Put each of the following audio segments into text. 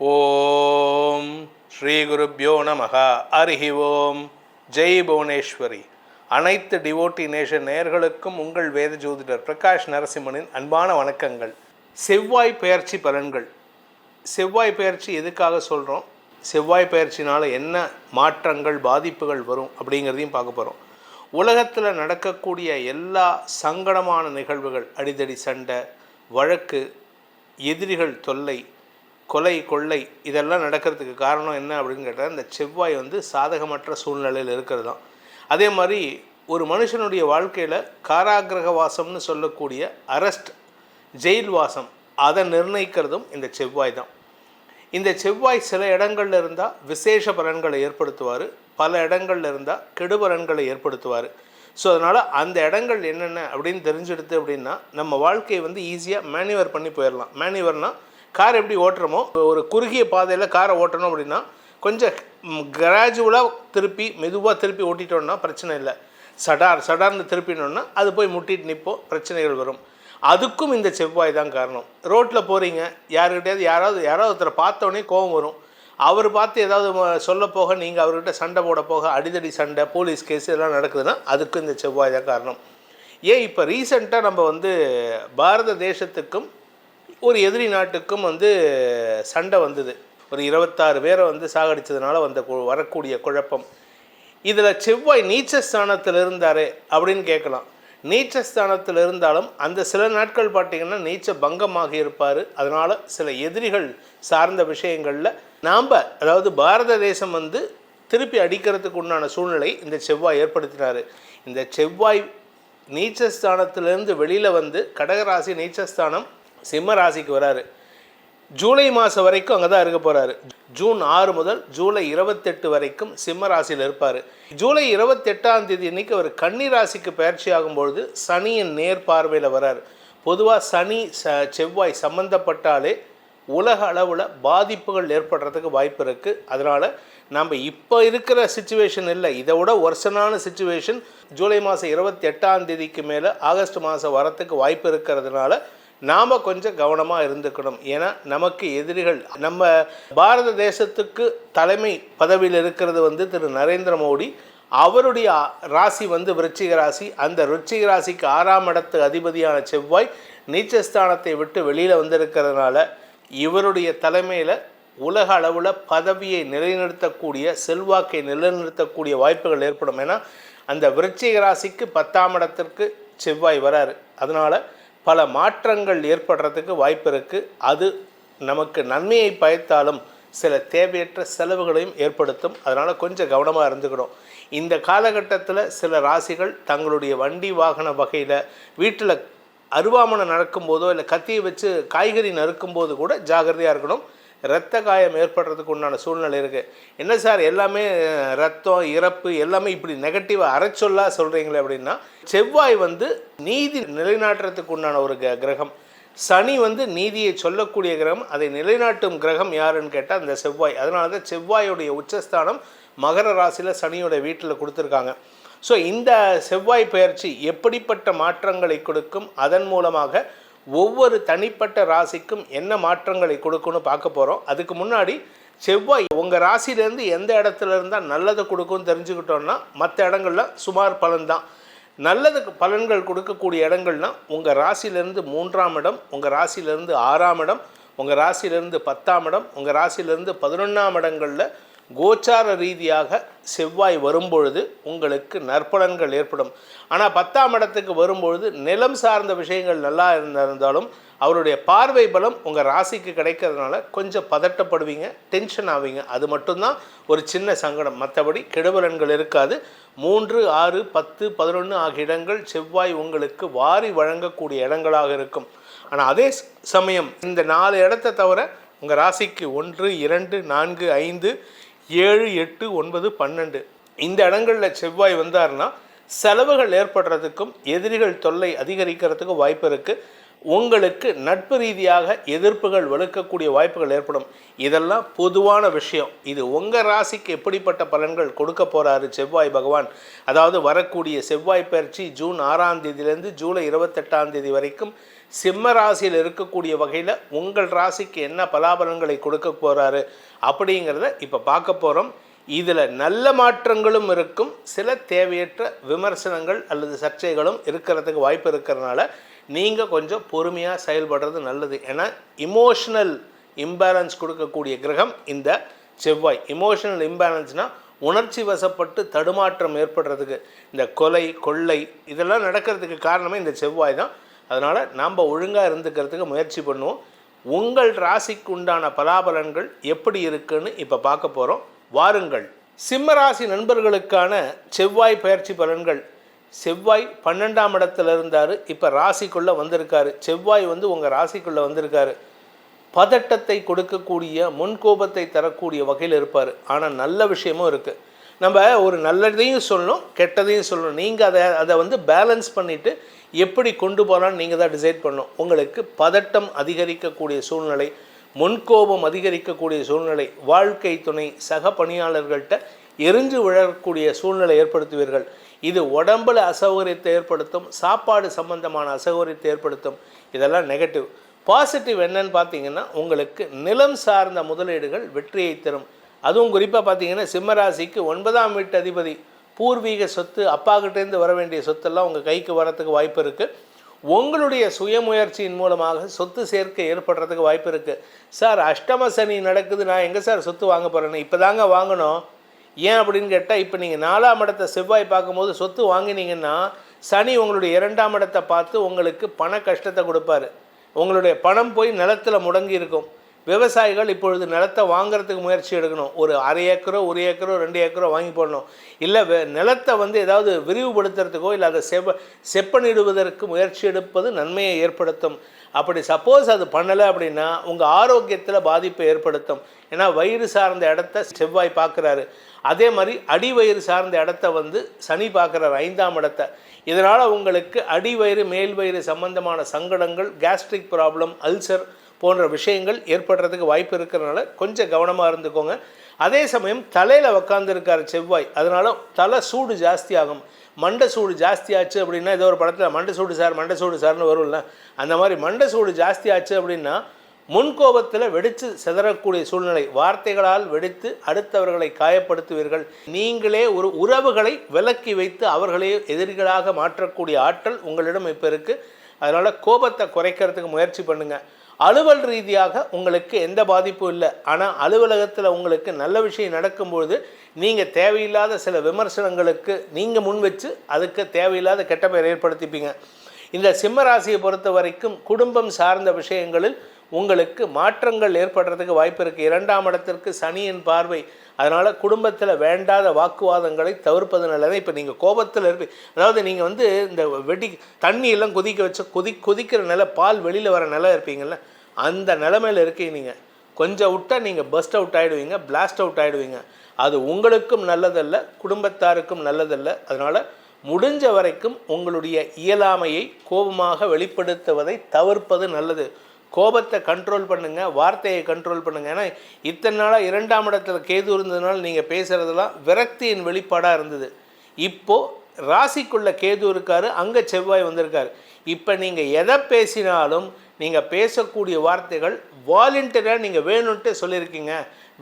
ஓம் ஸ்ரீ குருப்யோ நமக அருகி ஓம். ஜெய் புவனேஸ்வரி. அனைத்து devotee nation நேயர்களுக்கும் உங்கள் வேத ஜோதிடர் பிரகாஷ் நரசிம்மனின் அன்பான வணக்கங்கள். செவ்வாய் பெயர்ச்சி பலன்கள். செவ்வாய் பெயர்ச்சி எதுக்காக சொல்கிறோம் செவ்வாய் பெயர்ச்சினால் என்ன மாற்றங்கள் பாதிப்புகள் வரும் அப்படிங்கிறதையும் பார்க்க போகிறோம் உலகத்தில் நடக்கக்கூடிய எல்லா சங்கடமான நிகழ்வுகள் அடிதடி சண்டை வழக்கு எதிரிகள் தொல்லை கொலை கொள்ளை இதெல்லாம் நடக்கிறதுக்கு காரணம் என்ன அப்படின்னு கேட்டால் இந்த செவ்வாய் வந்து சாதகமற்ற சூழ்நிலையில் இருக்கிறது தான். அதே மாதிரி ஒரு மனுஷனுடைய வாழ்க்கையில் காராகிரக வாசம்னு சொல்லக்கூடிய அரெஸ்ட் ஜெயில் வாசம் அதை நிர்ணயிக்கிறதும் இந்த செவ்வாய் தான். இந்த செவ்வாய் சில இடங்கள்ல இருந்தால் விசேஷ பலன்களை ஏற்படுத்துவார் பல இடங்களில் இருந்தால் கெடு பலன்களை ஏற்படுத்துவார். ஸோ அதனால் அந்த இடங்கள் என்னென்ன அப்படின்னு தெரிஞ்செடுத்து அப்படின்னா நம்ம வாழ்க்கையை வந்து ஈஸியாக மேனுவர் பண்ணி போயிடலாம் மேனுவர்னால் கார் எப்படி ஓட்டுறோமோ ஒரு குறுகிய பாதையில் காரை ஓட்டணும் அப்படின்னா கொஞ்சம் கிராஜுவலாக திருப்பி மெதுவாக திருப்பி ஓட்டிட்டோம்னா பிரச்சனை இல்லை. சடார் சடார்னு திருப்பினோன்னா அது போய் முட்டிட்டு நிற்போம் பிரச்சனைகள் வரும். அதுக்கும் இந்த செவ்வாய் தான் காரணம். ரோட்டில் போகிறீங்க யாருக்கிட்டையாவது யாராவது யாராவது ஒருத்தரை பார்த்தோன்னே கோபம் வரும். அவர் பார்த்து ஏதாவது சொல்ல போக நீங்கள் அவர்கிட்ட சண்டை போட போக அடிதடி சண்டை போலீஸ் கேஸ் இதெல்லாம் நடக்குதுன்னா அதுக்கும் இந்த செவ்வாய் தான் காரணம். ஏன் இப்போ ரீசெண்டாக நம்ம வந்து பாரத தேசத்துக்கும் ஒரு எதிரி நாட்டுக்கும் வந்து சண்டை வந்தது. ஒரு இருபத்தாறு பேரை வந்து சாகடித்ததுனால வந்த வரக்கூடிய குழப்பம். இதில் செவ்வாய் நீச்சஸ்தானத்தில் ஸ்தானத்தில் இருந்தாரே அப்படின்னு கேட்கலாம். நீச்சஸ்தானத்தில் இருந்தாலும் அந்த சில நாட்கள் பார்த்தீங்கன்னா நீச்ச பங்கமாக இருப்பார். அதனால் சில எதிரிகள் சார்ந்த விஷயங்களில் நாம் அதாவது பாரத தேசம் வந்து திருப்பி அடிக்கிறதுக்கு உண்டான சூழ்நிலை இந்த செவ்வாய் ஏற்படுத்தினார். இந்த செவ்வாய் நீச்சஸ்தானத்திலிருந்து வெளியில் வந்து கடகராசி நீச்சஸ்தானம் சிம்ம ராசிக்கு வராரு. ஜூலை மாதம் வரைக்கும் அங்கே தான் இருக்க போகிறாரு ஜூன் ஆறு முதல் ஜூலை இருபத்தெட்டு வரைக்கும் சிம்ம ராசியில் இருப்பார். ஜூலை இருபத்தெட்டாம் தேதி இன்றைக்கி அவர் கன்னி ராசிக்கு பயிற்சி ஆகும்பொழுது சனியின் நேர் பார்வையில் வரார். பொதுவாக சனி ச செவ்வாய் சம்மந்தப்பட்டாலே உலக அளவில் பாதிப்புகள் ஏற்படுறதுக்கு வாய்ப்பு இருக்குது அதனால் நம்ம இப்போ இருக்கிற சுச்சுவேஷன் இல்லை இதை விட ஒர்சனான சுச்சுவேஷன் ஜூலை மாதம் இருபத்தி எட்டாம் தேதிக்கு மேலே ஆகஸ்ட் மாதம் வரத்துக்கு வாய்ப்பு இருக்கிறதுனால நாம் கொஞ்சம் கவனமாக இருந்துக்கணும். ஏன்னா நமக்கு எதிரிகள் நம்ம பாரத தேசத்துக்கு தலைமை பதவியில் இருக்கிறது வந்து திரு நரேந்திர மோடி. அவருடைய ராசி வந்து விருச்சிக ராசி. அந்த விருச்சிக ராசிக்கு ஆறாம் இடத்து அதிபதியான செவ்வாய் நீச்சஸ்தானத்தை விட்டு வெளியில் வந்திருக்கிறதுனால இவருடைய தலைமையில் உலக அளவில் பதவியை நிலைநிறுத்தக்கூடிய செல்வாக்கை நிலைநிறுத்தக்கூடிய வாய்ப்புகள் ஏற்படும். ஏன்னா அந்த விருச்சிக ராசிக்கு பத்தாம் இடத்திற்கு செவ்வாய் வராரு. அதனால் பல மாற்றங்கள் ஏற்படுறதுக்கு வாய்ப்பு இருக்குது அது நமக்கு நன்மையை பயத்தாலும் சில தேவையற்ற செலவுகளையும் ஏற்படுத்தும். அதனால் கொஞ்சம் கவனமாக இருந்துக்கணும். இந்த காலகட்டத்தில் சில ராசிகள் தங்களுடைய வண்டி வாகன வகையில் வீட்டில் அருவாமனை நடக்கும்போதோ இல்லை கத்தியை வச்சு காய்கறி நறுக்கும்போது கூட ஜாகிரதையாக இருக்கணும். இரத்த காயம் ஏற்படுறதுக்கு உண்டான சூழ்நிலை இருக்குது என்ன சார் எல்லாமே ரத்தம் இறப்பு எல்லாமே இப்படி நெகட்டிவாக அரைச்சொல்லாக சொல்கிறீங்களே அப்படின்னா செவ்வாய் வந்து நீதி நிலைநாட்டுறதுக்கு உண்டான ஒரு க- கிரகம். சனி வந்து நீதியை சொல்லக்கூடிய கிரகம் அதை நிலைநாட்டும் கிரகம் யாருன்னு கேட்டால் அந்த செவ்வாய். அதனால தான் செவ்வாயுடைய உச்சஸ்தானம் மகர ராசியில் சனியோட வீட்டில் கொடுத்துருக்காங்க. ஸோ இந்த செவ்வாய் பயிற்சி எப்படிப்பட்ட மாற்றங்களை கொடுக்கும்? அதன் மூலமாக ஒவ்வொரு தனிப்பட்ட ராசிக்கும் என்ன மாற்றங்களை கொடுக்குன்னு பார்க்க போகிறோம் அதுக்கு முன்னாடி செவ்வாய் உங்கள் ராசியிலேருந்து எந்த இடத்துல இருந்தால் நல்லதை கொடுக்கும்னு தெரிஞ்சுக்கிட்டோன்னா மற்ற இடங்கள்ல சுமார் பலன்தான் நல்லதுக்கு பலன்கள் கொடுக்கக்கூடிய இடங்கள்னா உங்கள் ராசியிலேருந்து மூன்றாம் இடம் உங்கள் ராசியிலேருந்து ஆறாம் இடம் உங்கள் ராசியிலேருந்து பத்தாம் இடம் உங்கள் ராசியிலேருந்து பதினொன்றாம் இடங்களில் கோச்சார ரீதியாக செவ்வாய் வரும்பொழுது உங்களுக்கு நற்பலன்கள் ஏற்படும். ஆனால் பத்தாம் இடத்துக்கு வரும்பொழுது நிலம் சார்ந்த விஷயங்கள் நல்லா இருந்திருந்தாலும் அவருடைய பார்வை பலம் உங்கள் ராசிக்கு கிடைக்கிறதுனால கொஞ்சம் பதட்டப்படுவீங்க டென்ஷன் ஆவீங்க. அது மட்டும்தான் ஒரு சின்ன சங்கடம். மற்றபடி கெடுபலன்கள் இருக்காது. மூன்று ஆறு பத்து பதினொன்று ஆகிய இடங்கள் செவ்வாய் உங்களுக்கு வாரி வழங்கக்கூடிய இடங்களாக இருக்கும். ஆனால் அதே சமயம் இந்த நாலு இடத்த தவிர உங்கள் ராசிக்கு ஒன்று இரண்டு நான்கு ஐந்து ஏழு எட்டு ஒன்பது பன்னெண்டு. இந்த இடங்களில் செவ்வாய் வந்தாருன்னா செலவுகள் ஏற்படுறதுக்கும் எதிரிகள் தொல்லை அதிகரிக்கிறதுக்கும் வாய்ப்பு இருக்குது உங்களுக்கு நட்பு ரீதியாக எதிர்ப்புகள் வலுக்கக்கூடிய வாய்ப்புகள் ஏற்படும். இதெல்லாம் பொதுவான விஷயம். இது உங்கள் ராசிக்கு எப்படிப்பட்ட பலன்கள் கொடுக்க போகிறாரு செவ்வாய் பகவான்? அதாவது வரக்கூடிய செவ்வாய் பயிற்சி ஜூன் ஆறாம் தேதியிலேருந்து ஜூலை இருபத்தெட்டாம் தேதி வரைக்கும் சிம்ம ராசியில் இருக்கக்கூடிய வகையில் உங்கள் ராசிக்கு என்ன பலாபலன்களை கொடுக்க போகிறாரு அப்படிங்கிறத இப்போ பார்க்க போகிறோம் இதில் நல்ல மாற்றங்களும் இருக்கும். சில தேவையற்ற விமர்சனங்கள் அல்லது சர்ச்சைகளும் இருக்கிறதுக்கு வாய்ப்பு இருக்கிறதுனால நீங்கள் கொஞ்சம் பொறுமையாக செயல்படுறது நல்லது. ஏன்னா இமோஷனல் இம்பேலன்ஸ் கொடுக்கக்கூடிய கிரகம் இந்த செவ்வாய். இமோஷனல் இம்பேலன்ஸ்னால் உணர்ச்சி வசப்பட்டு தடுமாற்றம் ஏற்படுறதுக்கு. இந்த கொலை கொள்ளை இதெல்லாம் நடக்கிறதுக்கு காரணமே இந்த செவ்வாய் தான். அதனால் நாம் ஒழுங்காக இருந்துக்கிறதுக்கு முயற்சி பண்ணுவோம். உங்கள் ராசிக்கு உண்டான பலாபலன்கள் எப்படி இருக்குன்னு இப்போ பார்க்க போகிறோம் வாருங்கள். சிம்ம ராசி நண்பர்களுக்கான செவ்வாய் பயிற்சி பலன்கள். செவ்வாய் பன்னெண்டாம் இடத்துல இருந்தார். இப்போ ராசிக்குள்ளே வந்திருக்காரு. செவ்வாய் வந்து உங்கள் ராசிக்குள்ளே வந்திருக்காரு. பதட்டத்தை கொடுக்கக்கூடிய முன்கோபத்தை தரக்கூடிய வகையில் இருப்பார். ஆனால் நல்ல விஷயமும் இருக்குது நம்ம ஒரு நல்லதையும் சொல்லணும் கெட்டதையும் சொல்லணும். நீங்கள் அதை அதை வந்து பேலன்ஸ் பண்ணிவிட்டு எப்படி கொண்டு போகலான்னு நீங்கள் தான் டிசைட் பண்ணணும். உங்களுக்கு பதட்டம் அதிகரிக்கக்கூடிய சூழ்நிலை முன்கோபம் அதிகரிக்கக்கூடிய சூழ்நிலை வாழ்க்கை துணை சக பணியாளர்கள்ட்ட எரிஞ்சு விழக்கூடிய சூழ்நிலை ஏற்படுத்துவீர்கள். இது உடம்புல அசௌகரியத்தை ஏற்படுத்தும் சாப்பாடு சம்பந்தமான அசௌகரியத்தை ஏற்படுத்தும். இதெல்லாம் நெகட்டிவ் பாசிட்டிவ் என்னன்னு பார்த்தீங்கன்னா உங்களுக்கு நிலம் சார்ந்த முதலீடுகள் வெற்றியை தரும். அதுவும் குறிப்பாக பார்த்தீங்கன்னா சிம்மராசிக்கு ஒன்பதாம் வீட்டு அதிபதி பூர்வீக சொத்து அப்பாக்கிட்டேருந்து வர வேண்டிய சொத்தெல்லாம் உங்கள் கைக்கு வரத்துக்கு வாய்ப்பு இருக்குது உங்களுடைய சுயமுயற்சியின் மூலமாக சொத்து சேர்க்கை ஏற்படுறதுக்கு வாய்ப்பு இருக்குது சார் அஷ்டம சனி நடக்குது நான் எங்கே சார் சொத்து வாங்க போகிறேன்னு இப்போ தாங்க வாங்கணும். ஏன் அப்படின்னு கேட்டால் இப்போ நீங்கள் நாலாம் இடத்த செவ்வாய் பார்க்கும்போது சொத்து வாங்கினீங்கன்னா சனி உங்களுடைய இரண்டாம் இடத்தை பார்த்து உங்களுக்கு பண கஷ்டத்தை கொடுப்பாரு. உங்களுடைய பணம் போய் நிலத்தில் முடங்கி இருக்கும். விவசாயிகள் இப்பொழுது நிலத்தை வாங்குறதுக்கு முயற்சி எடுக்கணும். ஒரு அரை ஏக்கரோ ஒரு ஏக்கரோ ரெண்டு ஏக்கரோ வாங்கி போடணும். இல்லை வெ நிலத்தை வந்து ஏதாவது விரிவுபடுத்துறதுக்கோ இல்லை அதை செவ செப்பனிடுவதற்கு முயற்சி எடுப்பது நன்மையை ஏற்படுத்தும். அப்படி சப்போஸ் அது பண்ணலை அப்படின்னா உங்கள் ஆரோக்கியத்தில் பாதிப்பை ஏற்படுத்தும். ஏன்னா வயிறு சார்ந்த இடத்த செவ்வாய் பார்க்குறாரு. அதே மாதிரி அடி வயிறு சார்ந்த இடத்த வந்து சனி பார்க்குறாரு ஐந்தாம் இடத்த. இதனால் உங்களுக்கு அடி வயிறு மேல் வயிறு சம்பந்தமான சங்கடங்கள் கேஸ்ட்ரிக் ப்ராப்ளம் அல்சர் போன்ற விஷயங்கள் ஏற்படுறதுக்கு வாய்ப்பு இருக்கிறனால கொஞ்சம் கவனமாக இருந்துக்கோங்க. அதே சமயம் தலையில் உக்காந்துருக்கார் செவ்வாய். அதனால் தலை சூடு ஜாஸ்தியாகும். மண்டை சூடு ஜாஸ்தி ஆச்சு அப்படின்னா ஏதோ ஒரு படத்தில் மண்டை சூடு சார் மண்டை சூடு சார்னு வரும்ல. அந்த மாதிரி மண்டை சூடு ஜாஸ்தி ஆச்சு அப்படின்னா முன்கோபத்தில் வெடித்து சிதறக்கூடிய சூழ்நிலை. வார்த்தைகளால் வெடித்து அடுத்தவர்களை காயப்படுத்துவீர்கள். நீங்களே ஒரு உறவுகளை விலக்கி வைத்து அவர்களே எதிரிகளாக மாற்றக்கூடிய ஆற்றல் உங்களிடம் இப்போ இருக்குது அதனால் கோபத்தை குறைக்கிறதுக்கு முயற்சி பண்ணுங்கள் அலுவல் ரீதியாக உங்களுக்கு எந்த பாதிப்பும் இல்லை. ஆனால் அலுவலகத்தில் உங்களுக்கு நல்ல விஷயம் நடக்கும்பொழுது நீங்கள் தேவையில்லாத சில விமர்சனங்களுக்கு நீங்கள் முன் வச்சு அதுக்கு தேவையில்லாத கெட்ட பெயர் ஏற்படுத்திப்பீங்க. இந்த சிம்ம ராசியை பொறுத்த வரைக்கும் குடும்பம் சார்ந்த விஷயங்களில் உங்களுக்கு மாற்றங்கள் ஏற்படுறதுக்கு வாய்ப்பு இருக்குது இரண்டாம் இடத்திற்கு சனியின் பார்வை. அதனால் குடும்பத்தில் வேண்டாத வாக்குவாதங்களை தவிர்ப்பது நல்லது. இப்போ நீங்கள் கோபத்தில் இருப்பி அதாவது நீங்கள் வந்து இந்த வெடி தண்ணியெல்லாம் கொதிக்க வச்சு கொதி கொதிக்கிற நிலை பால் வெளியில் வர நிலை இருப்பீங்கள்ல அந்த நிலமையில் இருக்கீங்க நீங்கள் கொஞ்சம் விட்டால் நீங்கள் பஸ்ட் அவுட் ஆகிடுவீங்க பிளாஸ்ட் அவுட் ஆகிடுவீங்க அது உங்களுக்கும் நல்லதல்ல குடும்பத்தாருக்கும் நல்லதல்ல. அதனால் முடிஞ்ச வரைக்கும் உங்களுடைய இயலாமையை கோபமாக வெளிப்படுத்துவதை தவிர்ப்பது நல்லது. கோபத்தை கண்ட்ரோல் பண்ணுங்கள் வார்த்தையை கண்ட்ரோல் பண்ணுங்கள் ஏன்னா இத்தனை நாளாக இரண்டாம் இடத்துல கேது இருந்ததுனால நீங்கள் பேசுகிறதெல்லாம் விரக்தியின் வெளிப்பாடாக இருந்தது. இப்போது ராசிக்குள்ளே கேது இருக்கார் அங்கே செவ்வாய் வந்திருக்கார். இப்போ நீங்கள் எதை பேசினாலும் நீங்கள் பேசக்கூடிய வார்த்தைகள் வாலண்டியராக நீங்கள் வேணும்ன்ட்டு சொல்லியிருக்கீங்க.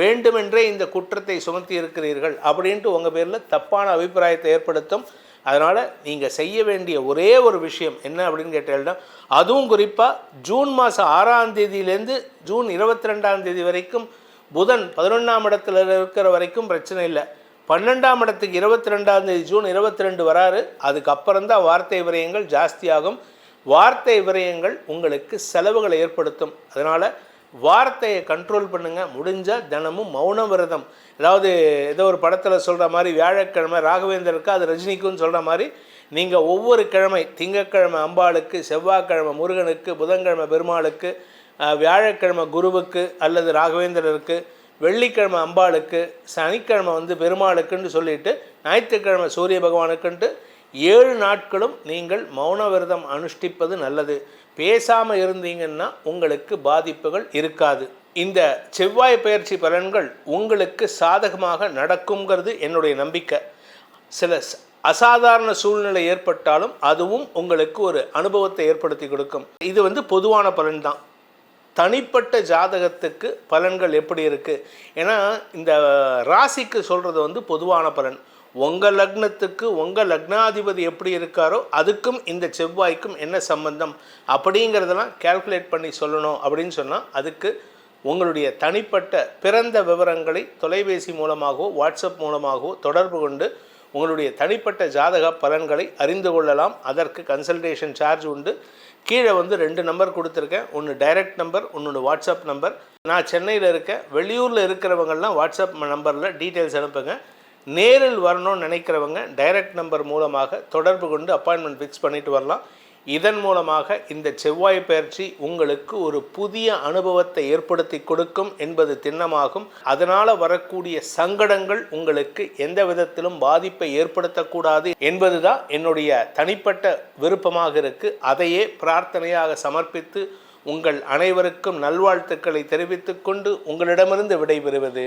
வேண்டுமென்றே இந்த குற்றத்தை சுமத்தி இருக்கிறீர்கள் அப்படின்ட்டு உங்கள் பேரில் தப்பான அபிப்பிராயத்தை ஏற்படுத்தும் அதனால் நீங்கள் செய்ய வேண்டிய ஒரே ஒரு விஷயம் என்ன அப்படின்னு கேட்டீங்கன்னா அதுவும் குறிப்பாக ஜூன் மாதம் ஆறாம் தேதியிலேருந்து ஜூன் இருபத்தி ரெண்டாம் தேதி வரைக்கும் புதன் பதினொன்றாம் இடத்துல இருக்கிற வரைக்கும் பிரச்சனை இல்லை. பன்னெண்டாம் இடத்துக்கு இருபத்தி ரெண்டாம் தேதி ஜூன் இருபத்தி ரெண்டு வராரு. அதுக்கப்புறம் தான் வார்த்தை விரயங்கள் ஜாஸ்தியாகும். வார்த்தை விரயங்கள் உங்களுக்கு செலவுகளை ஏற்படுத்தும். அதனால் வார்த்தையை கண்ட்ரோல் பண்ணுங்கள் முடிஞ்சால் தினமும் மௌன விரதம் அதாவது ஏதோ ஒரு படத்தில் சொல்கிற மாதிரி வியாழக்கிழமை ராகவேந்தருக்கு அது ரஜினிக்குன்னு சொல்கிற மாதிரி நீங்கள் ஒவ்வொரு கிழமை திங்கக்கிழமை அம்பாளுக்கு செவ்வாய்க்கிழமை முருகனுக்கு புதன்கிழமை பெருமாளுக்கு வியாழக்கிழமை குருவுக்கு அல்லது ராகவேந்திரருக்கு வெள்ளிக்கிழமை அம்பாளுக்கு சனிக்கிழமை வந்து பெருமாளுக்குன்னு சொல்லிட்டு ஞாயிற்றுக்கிழமை சூரிய பகவானுக்குன்ட்டு ஏழு நாட்களும் நீங்கள் மௌன விரதம் அனுஷ்டிப்பது நல்லது. பேசாமல் இருந்தீங்கன்னா உங்களுக்கு பாதிப்புகள் இருக்காது. இந்த செவ்வாய் பயிற்சி பலன்கள் உங்களுக்கு சாதகமாக நடக்குங்கிறது என்னுடைய நம்பிக்கை. சில அசாதாரண சூழ்நிலை ஏற்பட்டாலும் அதுவும் உங்களுக்கு ஒரு அனுபவத்தை ஏற்படுத்தி கொடுக்கும். இது வந்து பொதுவான பலன் தான் தனிப்பட்ட ஜாதகத்துக்கு பலன்கள் எப்படி இருக்குது ஏன்னா இந்த ராசிக்கு சொல்கிறது வந்து பொதுவான பலன். உங்கள் லக்னத்துக்கு உங்கள் லக்னாதிபதி எப்படி இருக்காரோ அதுக்கும் இந்த செவ்வாய்க்கும் என்ன சம்பந்தம் அப்படிங்கிறதெல்லாம் கால்குலேட் பண்ணி சொல்லணும் அப்படின்னு சொன்னால் அதுக்கு உங்களுடைய தனிப்பட்ட பிறந்த விவரங்களை தொலைபேசி மூலமாகவோ வாட்ஸ்அப் மூலமாகவோ தொடர்பு கொண்டு உங்களுடைய தனிப்பட்ட ஜாதக பலன்களை அறிந்து கொள்ளலாம். அதற்கு கன்சல்டேஷன் சார்ஜ் உண்டு. கீழே வந்து ரெண்டு நம்பர் கொடுத்துருக்கேன். ஒன்று டைரக்ட் நம்பர் ஒன்று வாட்ஸ்அப் நம்பர் நான் சென்னையில் இருக்கேன். வெளியூரில் இருக்கிறவங்கள்லாம் வாட்ஸ்அப் நம்பரில் டீட்டெயில்ஸ் அனுப்புங்க. நேரில் வரணும்னு நினைக்கிறவங்க டைரக்ட் நம்பர் மூலமாக தொடர்பு கொண்டு அப்பாயின்மெண்ட் ஃபிக்ஸ் பண்ணிட்டு வரலாம். இதன் மூலமாக இந்த செவ்வாய் பயிற்சி உங்களுக்கு ஒரு புதிய அனுபவத்தை ஏற்படுத்தி கொடுக்கும் என்பது திண்ணமாகும். அதனால் வரக்கூடிய சங்கடங்கள் உங்களுக்கு எந்த விதத்திலும் பாதிப்பை ஏற்படுத்தக்கூடாது என்பதுதான் என்னுடைய தனிப்பட்ட விருப்பமாக இருக்கு. அதையே பிரார்த்தனையாக சமர்ப்பித்து உங்கள் அனைவருக்கும் நல்வாழ்த்துக்களை தெரிவித்துக்கொண்டு உங்களிடமிருந்து விடைபெறுவது